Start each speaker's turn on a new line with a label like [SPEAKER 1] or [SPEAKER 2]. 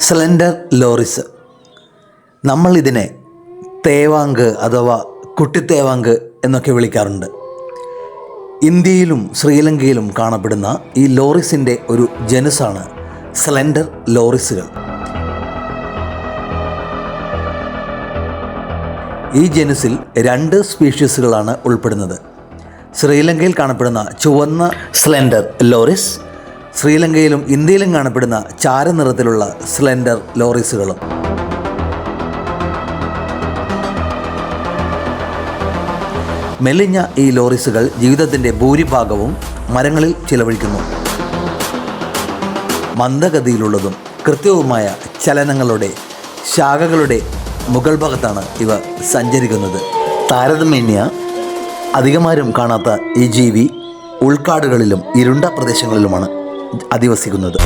[SPEAKER 1] Slender ലോറിസ് നമ്മൾ ഇതിനെ തേവാങ്ക് അഥവാ കുട്ടിത്തേവാങ്ക് എന്നൊക്കെ വിളിക്കാറുണ്ട്. ഇന്ത്യയിലും ശ്രീലങ്കയിലും കാണപ്പെടുന്ന ഈ ലോറിസിന്റെ ഒരു ജനുസാണ് സ്ലെൻഡർ ലോറിസുകൾ ഈ ജനുസിൽ രണ്ട് സ്പീഷീസുകളാണ് ഉൾപ്പെടുന്നത്. ശ്രീലങ്കയിൽ കാണപ്പെടുന്ന ചുവന്ന സ്ലെൻഡർ ലോറിസ് ശ്രീലങ്കയിലും ഇന്ത്യയിലും കാണപ്പെടുന്ന ചാരനിറത്തിലുള്ള സ്ലെൻഡർ ലോറീസുകളും. മെലിഞ്ഞ ഈ ലോറിസുകൾ ജീവിതത്തിന്റെ ഭൂരിഭാഗവും മരങ്ങളിൽ ചിലവഴിക്കുന്നു. മന്ദഗതിയിലുള്ളതും കൃത്യവുമായ ചലനങ്ങളുടെ ശാഖകളുടെ മുകൾ ഭാഗത്താണ് ഇവ സഞ്ചരിക്കുന്നത്. താരതമ്യ അധികമാരും കാണാത്ത ഈ ജീവി ഉൾക്കാടുകളിലും ഇരുണ്ട പ്രദേശങ്ങളിലുമാണ്. അധിവസിക്കുന്നത്.